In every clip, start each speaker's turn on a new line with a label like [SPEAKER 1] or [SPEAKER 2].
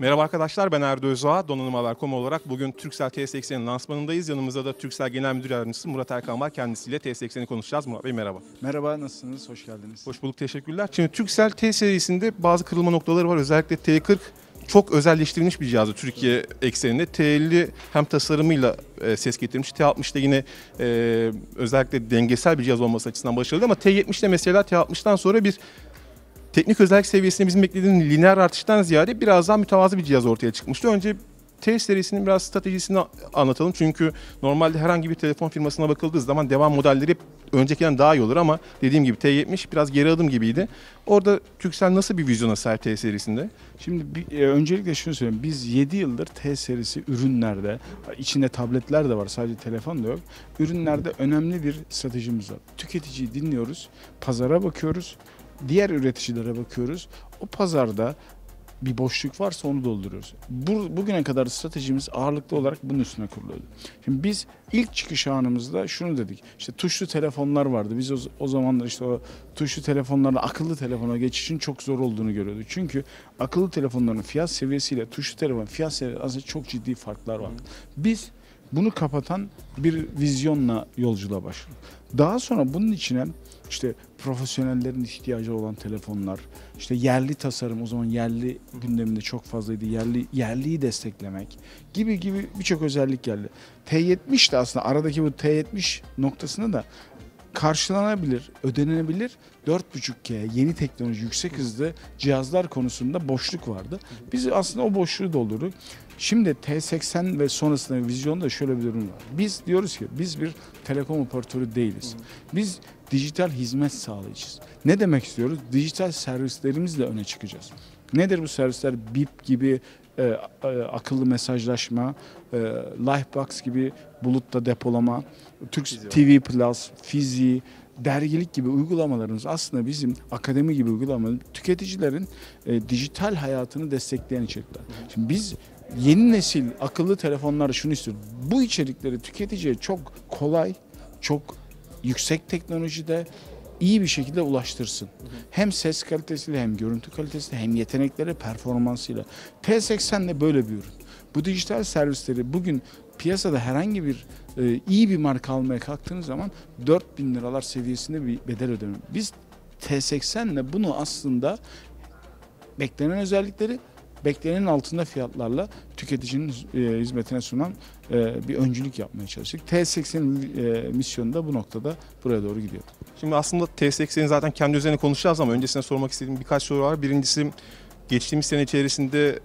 [SPEAKER 1] Merhaba arkadaşlar ben Erdo Özağ, Donanım Haber.com olarak bugün Turkcell T80'in lansmanındayız. Yanımızda da Turkcell Genel Müdür Yardımcısı Murat Erkan var. Kendisiyle T80'i konuşacağız. Murat Bey merhaba.
[SPEAKER 2] Merhaba, nasılsınız? Hoş geldiniz.
[SPEAKER 1] Hoş bulduk, teşekkürler. Şimdi Turkcell T serisinde bazı kırılma noktaları var. Özellikle T40 çok özelleştirilmiş bir cihazı Türkiye ekseninde. T50 hem tasarımıyla e, ses getirmiş. T60'da yine e, özellikle dengesel bir cihaz olması açısından başarılı ama T70'de mesela T60'dan sonra bir teknik özellik seviyesinde bizim beklediğimiz lineer artıştan ziyade biraz daha mütevazı bir cihaz ortaya çıkmıştı. Önce T serisinin biraz stratejisini anlatalım. Çünkü normalde herhangi bir telefon firmasına bakıldığı zaman devam modelleri öncekinden daha iyi olur ama dediğim gibi T70 biraz geri adım gibiydi. Orada Turkcell nasıl bir vizyona sahip T serisinde?
[SPEAKER 2] Şimdi bir, e, öncelikle şunu söyleyeyim. Biz 7 yıldır T serisi ürünlerde, içinde tabletler de var sadece telefon da yok. Ürünlerde önemli bir stratejimiz var. Tüketiciyi dinliyoruz, pazara bakıyoruz, diğer üreticilere bakıyoruz. O pazarda bir boşluk varsa onu dolduruyoruz. Bu, bugüne kadar stratejimiz ağırlıklı olarak bunun üstüne kuruluyordu. Şimdi biz ilk çıkış anımızda şunu dedik. İşte tuşlu telefonlar vardı. Biz o, o zamanlar işte o tuşlu telefonlarla akıllı telefona geçişin çok zor olduğunu görüyorduk. Çünkü akıllı telefonların fiyat seviyesiyle tuşlu telefon fiyat seviyesi arasında çok ciddi farklar var. Biz bunu kapatan bir vizyonla yolculuğa başladık. Daha sonra bunun içine işte profesyonellerin ihtiyacı olan telefonlar, işte yerli tasarım o zaman yerli gündeminde çok fazlaydı. Yerli yerliyi desteklemek gibi gibi birçok özellik geldi. T70 de aslında aradaki bu T70 noktasını da karşılanabilir, ödenebilir 4.5G yeni teknoloji yüksek hızlı cihazlar konusunda boşluk vardı. Biz aslında o boşluğu doldurduk. Şimdi T80 ve sonrasında vizyonda şöyle bir durum var. Biz diyoruz ki biz bir telekom operatörü değiliz. Biz dijital hizmet sağlayacağız. Ne demek istiyoruz? Dijital servislerimizle öne çıkacağız. Nedir bu servisler? BIP gibi e, e, akıllı mesajlaşma, e, Lifebox gibi bulutta depolama, Türk TV Plus, Fizi, dergilik gibi uygulamalarımız aslında bizim akademi gibi uygulamalar tüketicilerin e, dijital hayatını destekleyen içerikler. Şimdi biz yeni nesil akıllı telefonlar şunu istiyor. Bu içerikleri tüketiciye çok kolay, çok yüksek teknolojide iyi bir şekilde ulaştırsın. Hem ses kalitesiyle hem görüntü kalitesiyle hem yetenekleri performansıyla. T80 de böyle bir ürün. Bu dijital servisleri bugün piyasada herhangi bir e, iyi bir marka almaya kalktığınız zaman 4000 liralar seviyesinde bir bedel ödeme. Biz T80 ile bunu aslında beklenen özellikleri beklenenin altında fiyatlarla tüketicinin e, hizmetine sunan e, bir öncülük yapmaya çalıştık. T80'in e, misyonu da bu noktada buraya doğru gidiyor.
[SPEAKER 1] Şimdi aslında T80'in zaten kendi üzerine konuşacağız ama öncesine sormak istediğim birkaç soru var. Birincisi geçtiğimiz sene içerisinde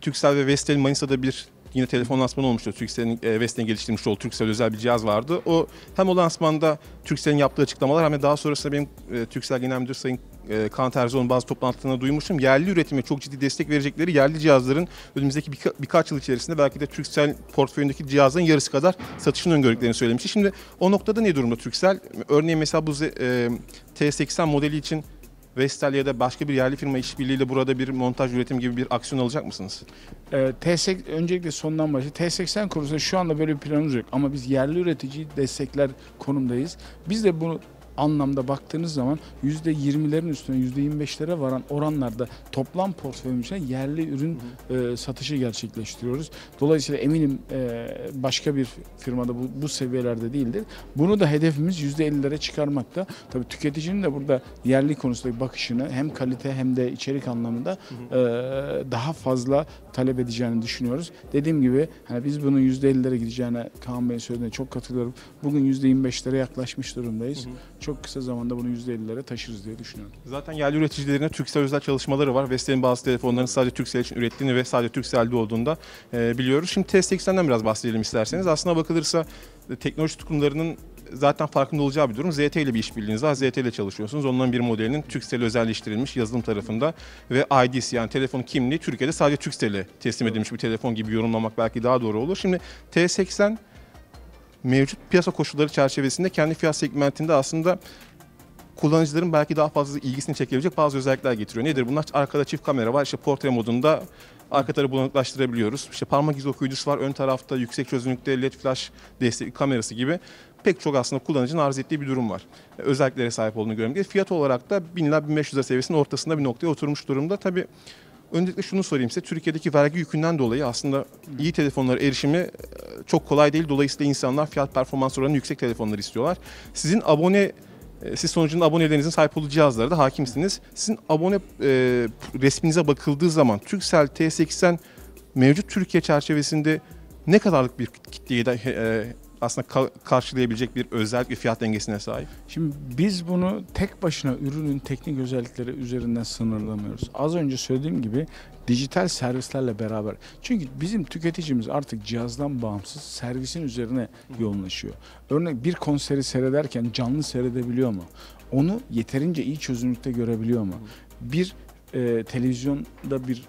[SPEAKER 1] Turkcell ve Vestel Manisa'da bir yine telefon lansmanı olmuştu. Turkcell'in e, Vestel'in geliştirmiş olduğu Turkcell özel bir cihaz vardı. O hem o lansmanda Turkcell'in yaptığı açıklamalar hem de daha sonrasında benim e, Turkcell Genel Müdür Sayın e, Kaan Terzi'nin bazı toplantılarında duymuştum. Yerli üretime çok ciddi destek verecekleri yerli cihazların önümüzdeki birka, birkaç yıl içerisinde belki de Turkcell portföyündeki cihazların yarısı kadar satışını öngördüklerini söylemişti. Şimdi o noktada ne durumda Turkcell? Örneğin mesela bu e, T80 modeli için Vestel ya da başka bir yerli firma işbirliğiyle burada bir montaj üretim gibi bir aksiyon alacak mısınız?
[SPEAKER 2] Ee, T80 öncelikle sondan başlayayım. T80 konusunda şu anda böyle bir planımız yok ama biz yerli üreticiyi destekler konumdayız. Biz de bunu anlamda baktığınız zaman %20'lerin üstüne %25'lere varan oranlarda toplam portföyümüzde yerli ürün e, satışı gerçekleştiriyoruz. Dolayısıyla eminim e, başka bir firmada bu, bu seviyelerde değildir. Bunu da hedefimiz %50'lere çıkarmakta. Tabii tüketicinin de burada yerli konusundaki bakışını hem kalite hem de içerik anlamında e, daha fazla talep edeceğini düşünüyoruz. Dediğim gibi hani biz bunun %50'lere gideceğine Kaan Bey'in söylediğine çok katılıyorum. Bugün %25'lere yaklaşmış durumdayız.
[SPEAKER 1] Hı hı.
[SPEAKER 2] Çok kısa zamanda bunu %50'lere taşırız diye düşünüyorum.
[SPEAKER 1] Zaten yerli üreticilerine Turkcell özel çalışmaları var. Vestel'in bazı telefonlarını sadece Turkcell için ürettiğini ve sadece Turkcell'de olduğunda e, biliyoruz. Şimdi T80'den biraz bahsedelim isterseniz. Aslına bakılırsa e, teknoloji tutumlarının zaten farkında olacağı bir durum. ZT ile bir işbirliğiniz var. ZT ile çalışıyorsunuz. Onların bir modelinin Turkcell özelleştirilmiş yazılım tarafında ve ID'si yani telefon kimliği Türkiye'de sadece Turkcell'e teslim edilmiş bir telefon gibi yorumlamak belki daha doğru olur. Şimdi T80 mevcut piyasa koşulları çerçevesinde kendi fiyat segmentinde aslında kullanıcıların belki daha fazla ilgisini çekebilecek bazı özellikler getiriyor. Nedir bunlar? Arkada çift kamera var. İşte portre modunda arka tarafı bulanıklaştırabiliyoruz. İşte parmak izi okuyucusu var. Ön tarafta yüksek çözünürlükte LED flash destekli kamerası gibi pek çok aslında kullanıcının arz ettiği bir durum var. Özelliklere sahip olduğunu görüyorum. Fiyat olarak da 1000 ila 1500 lira seviyesinin ortasında bir noktaya oturmuş durumda. Tabii Öncelikle şunu sorayım size. Türkiye'deki vergi yükünden dolayı aslında iyi telefonlara erişimi e, çok kolay değil. Dolayısıyla insanlar fiyat performans oranı yüksek telefonlar istiyorlar. Sizin abone e, siz sonucunda abonelerinizin sahip olduğu cihazlara da hakimsiniz. Sizin abone e, resminize bakıldığı zaman Turkcell T80 mevcut Türkiye çerçevesinde ne kadarlık bir kitleyi de e, aslında ka- karşılayabilecek bir özellik ve fiyat dengesine sahip?
[SPEAKER 2] Şimdi biz bunu tek başına ürünün teknik özellikleri üzerinden sınırlamıyoruz. Az önce söylediğim gibi dijital servislerle beraber. Çünkü bizim tüketicimiz artık cihazdan bağımsız servisin üzerine yoğunlaşıyor. Örnek bir konseri seyrederken canlı seyredebiliyor mu? Onu yeterince iyi çözünürlükte görebiliyor mu? Bir e, televizyonda bir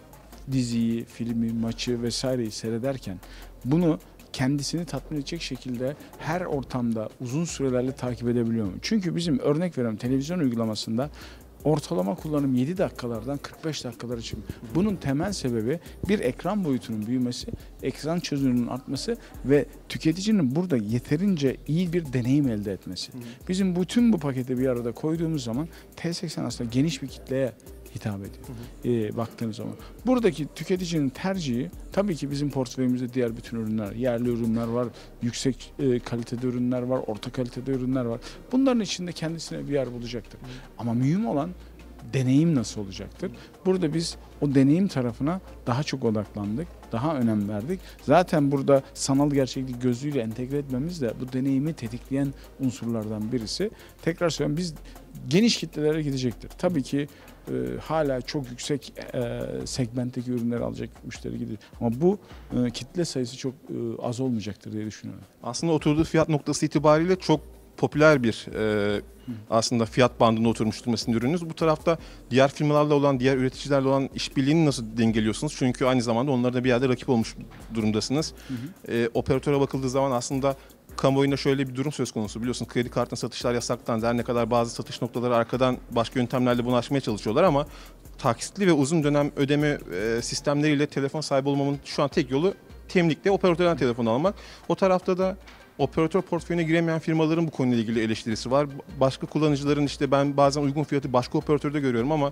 [SPEAKER 2] diziyi, filmi, maçı vesaireyi seyrederken bunu kendisini tatmin edecek şekilde her ortamda uzun sürelerle takip edebiliyor mu? Çünkü bizim örnek veriyorum televizyon uygulamasında ortalama kullanım 7 dakikalardan 45 dakikalara çıkıyor. Bunun temel sebebi bir ekran boyutunun büyümesi, ekran çözünürlüğünün artması ve tüketicinin burada yeterince iyi bir deneyim elde etmesi. Bizim bütün bu paketi bir arada koyduğumuz zaman T80 aslında geniş bir kitleye hitap ediyor. Ee, baktığınız zaman. Buradaki tüketicinin tercihi tabii ki bizim portföyümüzde diğer bütün ürünler, yerli ürünler var, yüksek e, kalitede ürünler var, orta kalitede ürünler var. Bunların içinde kendisine bir yer bulacaktır. Ama mühim olan deneyim nasıl olacaktır? Burada biz o deneyim tarafına daha çok odaklandık, daha önem verdik. Zaten burada sanal gerçeklik gözlüğüyle entegre etmemiz de bu deneyimi tetikleyen unsurlardan birisi. Tekrar söylüyorum biz geniş kitlelere gidecektir. Tabii ki e, hala çok yüksek e, segmentteki ürünleri alacak müşteri gidiyor. Ama bu e, kitle sayısı çok e, az olmayacaktır diye düşünüyorum.
[SPEAKER 1] Aslında oturduğu fiyat noktası itibariyle çok popüler bir e, aslında fiyat bandında oturmuş durmasının ürününüz. Bu tarafta diğer firmalarla olan, diğer üreticilerle olan işbirliğini nasıl dengeliyorsunuz? Çünkü aynı zamanda onlara da bir yerde rakip olmuş durumdasınız. E, operatöre bakıldığı zaman aslında kamuoyunda şöyle bir durum söz konusu. Biliyorsunuz kredi kartına satışlar yasaklandı. Her ne kadar bazı satış noktaları arkadan başka yöntemlerle bunu aşmaya çalışıyorlar ama taksitli ve uzun dönem ödeme e, sistemleriyle telefon sahibi olmamın şu an tek yolu temlikle operatörden telefon almak. O tarafta da operatör portföyüne giremeyen firmaların bu konuyla ilgili eleştirisi var. Başka kullanıcıların işte ben bazen uygun fiyatı başka operatörde görüyorum ama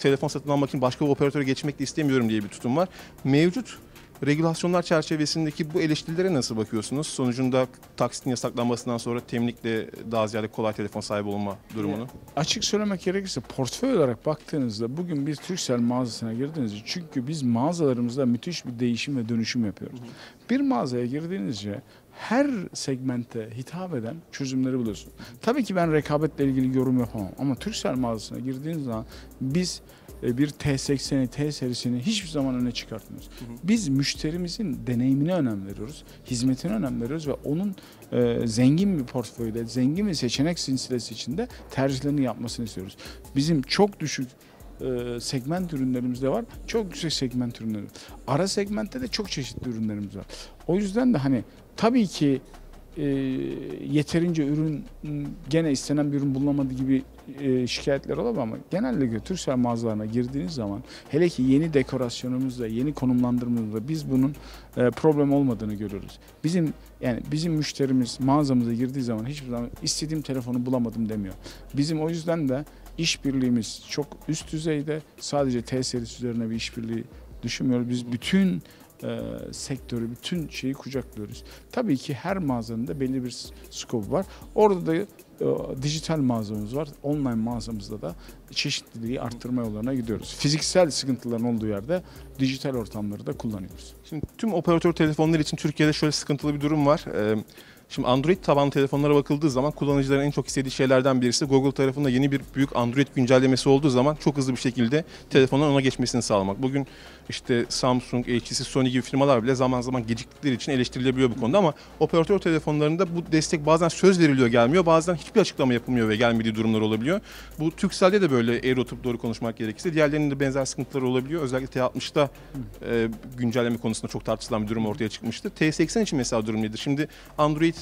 [SPEAKER 1] telefon satın almak için başka operatöre geçmek de istemiyorum diye bir tutum var. Mevcut regülasyonlar çerçevesindeki bu eleştirilere nasıl bakıyorsunuz? Sonucunda taksitin yasaklanmasından sonra temlikle daha ziyade kolay telefon sahibi olma durumunu.
[SPEAKER 2] Açık söylemek gerekirse portföy olarak baktığınızda bugün biz Turkcell mağazasına girdiğinizde çünkü biz mağazalarımızda müthiş bir değişim ve dönüşüm yapıyoruz. Bir mağazaya girdiğinizce her segmente hitap eden çözümleri buluyorsun. Tabii ki ben rekabetle ilgili yorum yapamam ama Turkcell mağazasına girdiğiniz zaman biz bir T80'i, T serisini hiçbir zaman öne çıkartmıyoruz. Biz müşterimizin deneyimine önem veriyoruz, hizmetine önem veriyoruz ve onun e, zengin bir portföyde, zengin bir seçenek silsilesi içinde tercihlerini yapmasını istiyoruz. Bizim çok düşük e, segment ürünlerimiz de var. Çok yüksek segment ürünleri. Ara segmentte de çok çeşitli ürünlerimiz var. O yüzden de hani tabii ki e, yeterince ürün m, gene istenen bir ürün bulunamadığı gibi e, şikayetler olabilir ama genellikle Turkcell mağazalarına girdiğiniz zaman hele ki yeni dekorasyonumuzda, yeni konumlandırmamızda biz bunun e, problem olmadığını görüyoruz. Bizim yani bizim müşterimiz mağazamıza girdiği zaman hiçbir zaman istediğim telefonu bulamadım demiyor. Bizim o yüzden de işbirliğimiz çok üst düzeyde. Sadece T serisi üzerine bir işbirliği düşünmüyoruz. Biz bütün e, sektörü, bütün şeyi kucaklıyoruz. Tabii ki her mağazanın da belli bir s- skopu var. Orada da dijital mağazamız var. Online mağazamızda da çeşitliliği arttırma yollarına gidiyoruz. Fiziksel sıkıntıların olduğu yerde dijital ortamları da kullanıyoruz.
[SPEAKER 1] Şimdi tüm operatör telefonları için Türkiye'de şöyle sıkıntılı bir durum var. Ee, Şimdi Android tabanlı telefonlara bakıldığı zaman kullanıcıların en çok istediği şeylerden birisi Google tarafında yeni bir büyük Android güncellemesi olduğu zaman çok hızlı bir şekilde telefonun ona geçmesini sağlamak. Bugün işte Samsung, HTC, Sony gibi firmalar bile zaman zaman geciktikleri için eleştirilebiliyor bu konuda ama operatör telefonlarında bu destek bazen söz veriliyor gelmiyor, bazen hiçbir açıklama yapılmıyor ve gelmediği durumlar olabiliyor. Bu Turkcell'de de böyle eğri oturup doğru konuşmak gerekirse diğerlerinin de benzer sıkıntıları olabiliyor. Özellikle T60'da e, güncelleme konusunda çok tartışılan bir durum ortaya çıkmıştı. T80 için mesela durum nedir? Şimdi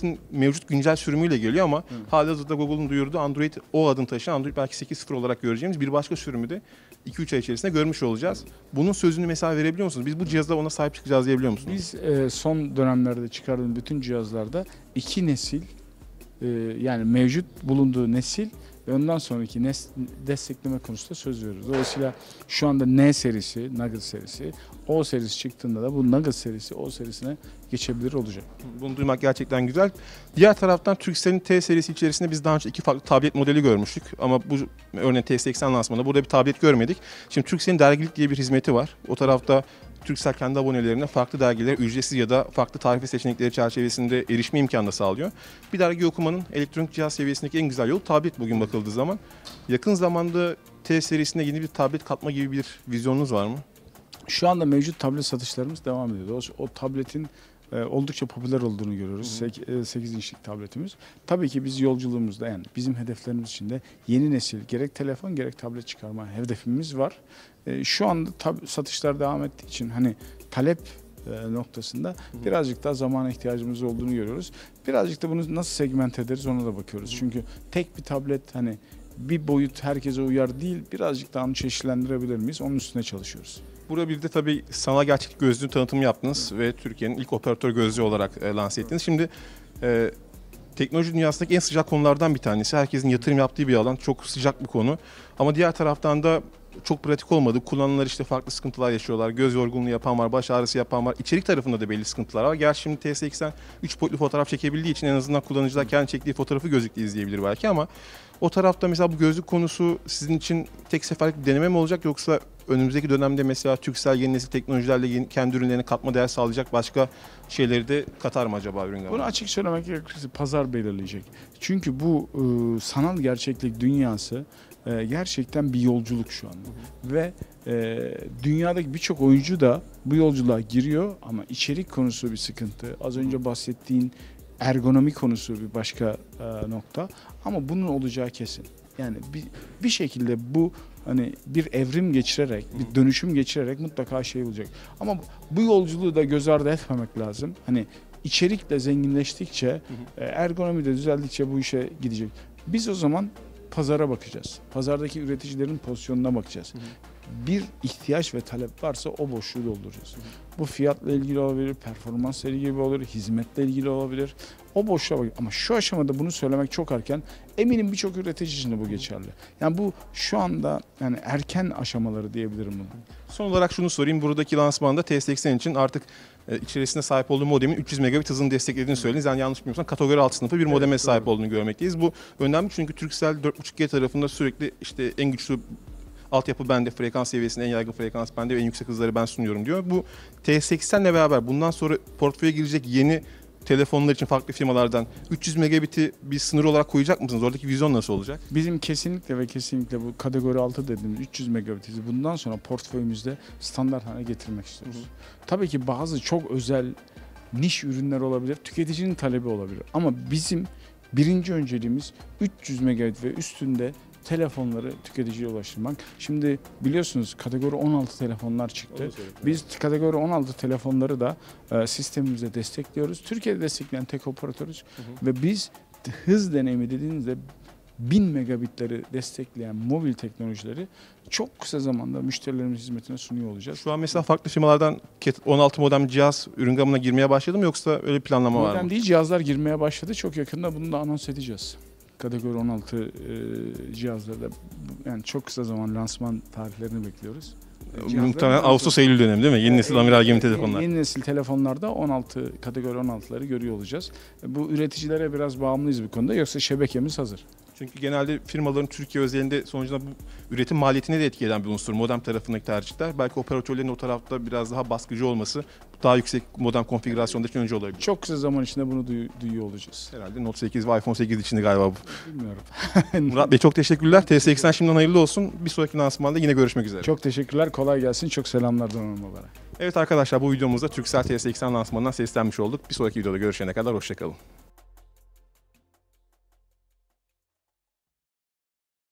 [SPEAKER 1] Android'in mevcut güncel sürümüyle geliyor ama halihazırda Google'un duyurduğu Android o adını taşıyan Android belki 8.0 olarak göreceğimiz bir başka sürümü de 2-3 ay içerisinde görmüş olacağız. Bunun sözünü mesela verebiliyor musunuz? Biz bu cihazda ona sahip çıkacağız diyebiliyor musunuz?
[SPEAKER 2] Biz e, son dönemlerde çıkardığımız bütün cihazlarda iki nesil e, yani mevcut bulunduğu nesil ve ondan sonraki nes destekleme konusunda söz veriyoruz. Dolayısıyla şu anda N serisi, Nugget serisi, O serisi çıktığında da bu Nugget serisi O serisine geçebilir olacak.
[SPEAKER 1] Bunu duymak gerçekten güzel. Diğer taraftan Turkcell'in T serisi içerisinde biz daha önce iki farklı tablet modeli görmüştük. Ama bu örneğin T80 lansmanında burada bir tablet görmedik. Şimdi Turkcell'in dergilik diye bir hizmeti var. O tarafta Turkcell kendi abonelerine farklı dergilere ücretsiz ya da farklı tarife seçenekleri çerçevesinde erişme imkanı da sağlıyor. Bir dergi okumanın elektronik cihaz seviyesindeki en güzel yolu tablet bugün bakıldığı zaman. Yakın zamanda T serisine yeni bir tablet katma gibi bir vizyonunuz var mı?
[SPEAKER 2] Şu anda mevcut tablet satışlarımız devam ediyor. O tabletin e, oldukça popüler olduğunu görüyoruz.
[SPEAKER 1] Hı hı.
[SPEAKER 2] Sek- e, 8 inçlik tabletimiz. Tabii ki biz yolculuğumuzda yani bizim hedeflerimiz içinde yeni nesil gerek telefon gerek tablet çıkarma hedefimiz var. E, şu anda tab- satışlar devam ettiği için hani talep e, noktasında birazcık daha zamana ihtiyacımız olduğunu görüyoruz. Birazcık da bunu nasıl segment ederiz ona da bakıyoruz. Çünkü tek bir tablet hani bir boyut herkese uyar değil. Birazcık daha onu çeşitlendirebilir miyiz? Onun üstüne çalışıyoruz.
[SPEAKER 1] Burada bir de tabii sanal gerçeklik gözlüğü tanıtımı yaptınız ve Türkiye'nin ilk operatör gözlüğü olarak e, lanse ettiniz. Şimdi e, teknoloji dünyasındaki en sıcak konulardan bir tanesi. Herkesin yatırım yaptığı bir alan. Çok sıcak bir konu. Ama diğer taraftan da çok pratik olmadı. Kullananlar işte farklı sıkıntılar yaşıyorlar. Göz yorgunluğu yapan var, baş ağrısı yapan var. İçerik tarafında da belli sıkıntılar var. Gerçi şimdi T80 3 boyutlu fotoğraf çekebildiği için en azından kullanıcılar kendi çektiği fotoğrafı gözlükle izleyebilir belki ama o tarafta mesela bu gözlük konusu sizin için tek seferlik bir deneme mi olacak yoksa önümüzdeki dönemde mesela Türksel yeni nesil teknolojilerle yeni, kendi ürünlerine katma değer sağlayacak başka şeyleri de katar mı acaba ürün
[SPEAKER 2] Bunu açık söylemek gerekirse pazar belirleyecek. Çünkü bu e, sanal gerçeklik dünyası e, gerçekten bir yolculuk şu anda. Ve e, dünyadaki birçok oyuncu da bu yolculuğa giriyor ama içerik konusu bir sıkıntı. Az önce bahsettiğin ergonomi konusu bir başka e, nokta. Ama bunun olacağı kesin. Yani bir, bir şekilde bu hani bir evrim geçirerek, bir dönüşüm geçirerek mutlaka şey olacak. Ama bu yolculuğu da göz ardı etmemek lazım. Hani içerikle zenginleştikçe, e, ergonomi de düzeldikçe bu işe gidecek. Biz o zaman pazara bakacağız. Pazardaki üreticilerin pozisyonuna bakacağız.
[SPEAKER 1] Hı hı.
[SPEAKER 2] Bir ihtiyaç ve talep varsa o boşluğu dolduracağız. Bu fiyatla ilgili olabilir, performansla ilgili olabilir, hizmetle ilgili olabilir. O boşluğa bak. Ama şu aşamada bunu söylemek çok erken. Eminim birçok üretici için de bu geçerli. Yani bu şu anda yani erken aşamaları diyebilirim bunu.
[SPEAKER 1] Son olarak şunu sorayım. Buradaki lansmanda T80 için artık e, içerisinde sahip olduğu modemin 300 megabit hızını desteklediğini söylediniz. Yani yanlış bilmiyorsam kategori alt sınıfı bir modeme
[SPEAKER 2] Evet,
[SPEAKER 1] sahip
[SPEAKER 2] doğru.
[SPEAKER 1] olduğunu görmekteyiz. Bu önemli çünkü Turkcell 4.5G tarafında sürekli işte en güçlü altyapı bende, frekans seviyesinde en yaygın frekans bende ve en yüksek hızları ben sunuyorum diyor. Bu T80 ile beraber bundan sonra portföye girecek yeni telefonlar için farklı firmalardan 300 megabit'i bir sınır olarak koyacak mısınız? Oradaki vizyon nasıl olacak?
[SPEAKER 2] Bizim kesinlikle ve kesinlikle bu kategori 6 dediğimiz 300 megabit'i bundan sonra portföyümüzde standart hale getirmek istiyoruz.
[SPEAKER 1] Hı hı.
[SPEAKER 2] Tabii ki bazı çok özel niş ürünler olabilir, tüketicinin talebi olabilir. Ama bizim birinci önceliğimiz 300 megabit ve üstünde telefonları tüketiciye ulaştırmak. Şimdi biliyorsunuz kategori 16 telefonlar çıktı. Biz kategori 16 telefonları da e, sistemimize destekliyoruz. Türkiye'de destekleyen tek operatörüz.
[SPEAKER 1] Hı hı.
[SPEAKER 2] Ve biz hız deneyimi dediğinizde 1000 megabitleri destekleyen mobil teknolojileri çok kısa zamanda müşterilerimiz hizmetine sunuyor olacağız.
[SPEAKER 1] Şu an mesela farklı firmalardan Cat 16 modem cihaz ürün gamına girmeye başladı mı yoksa öyle planlama var mı?
[SPEAKER 2] Modem değil cihazlar girmeye başladı. Çok yakında bunu da anons edeceğiz. Kategori 16 e, cihazlarda yani çok kısa zaman lansman tarihlerini bekliyoruz. Cihazlar-
[SPEAKER 1] Muhtemelen Ağustos Eylül dönemi değil mi? Yeni nesil
[SPEAKER 2] Ee,
[SPEAKER 1] amiral gemi
[SPEAKER 2] yeni-
[SPEAKER 1] telefonlar.
[SPEAKER 2] Yeni nesil telefonlarda 16 kategori 16'ları görüyor olacağız. Bu üreticilere biraz bağımlıyız bu konuda yoksa şebekemiz hazır.
[SPEAKER 1] Çünkü genelde firmaların Türkiye özelinde sonucunda bu üretim maliyetine de etki eden bir unsur. Modem tarafındaki tercihler. Belki operatörlerin o tarafta biraz daha baskıcı olması daha yüksek modem konfigürasyonda için önce olabilir.
[SPEAKER 2] Çok kısa zaman içinde bunu duy- duyuyor olacağız.
[SPEAKER 1] Herhalde Note 8 ve iPhone 8 içinde galiba bu.
[SPEAKER 2] Bilmiyorum.
[SPEAKER 1] Murat Bey çok teşekkürler. T80 şimdiden hayırlı olsun. Bir sonraki lansmanda yine görüşmek üzere.
[SPEAKER 2] Çok teşekkürler. Kolay gelsin. Çok selamlar Donanım olarak.
[SPEAKER 1] Evet arkadaşlar bu videomuzda Turkcell T80 lansmanından seslenmiş olduk. Bir sonraki videoda görüşene kadar hoşçakalın.